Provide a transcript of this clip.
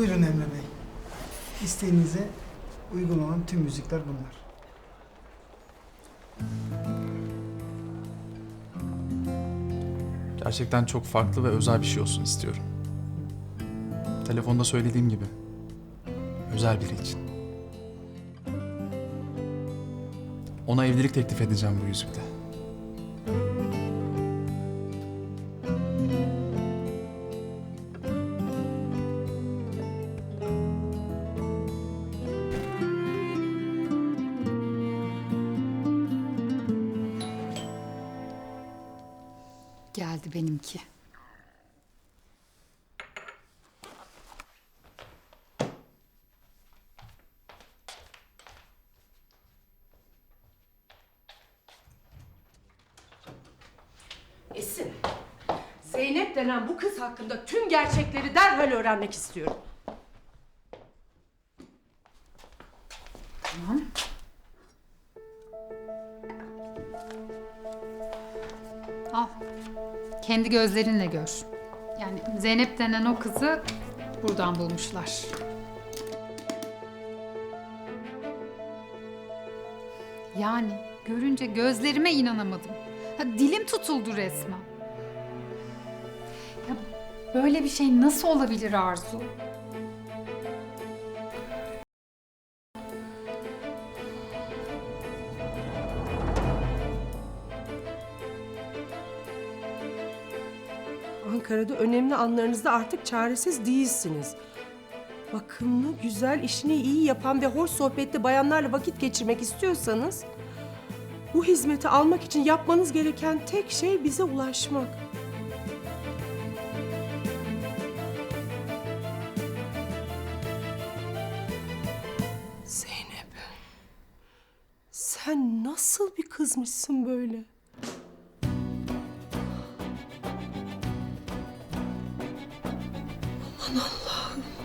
Buyurun Emre Bey. İsteğinize uygun olan tüm müzikler bunlar. Gerçekten çok farklı ve özel bir şey olsun istiyorum. Telefonda söylediğim gibi. Özel biri için. Ona evlilik teklif edeceğim bu yüzükle. Geldi benimki. Esin, Zeynep denen bu kız hakkında tüm gerçekleri derhal öğrenmek istiyorum. Tamam. Al. Kendi gözlerinle gör. Yani Zeynep denen o kızı buradan bulmuşlar. Yani görünce gözlerime inanamadım. Ha, dilim tutuldu resmen. Ya böyle bir şey nasıl olabilir Arzu? Ankara'da önemli anlarınızda artık çaresiz değilsiniz. Bakımlı, güzel, işini iyi yapan ve hoş sohbetli bayanlarla vakit geçirmek istiyorsanız... ...bu hizmeti almak için yapmanız gereken tek şey bize ulaşmak. Zeynep, sen nasıl bir kızmışsın böyle? Aman Allah'ım.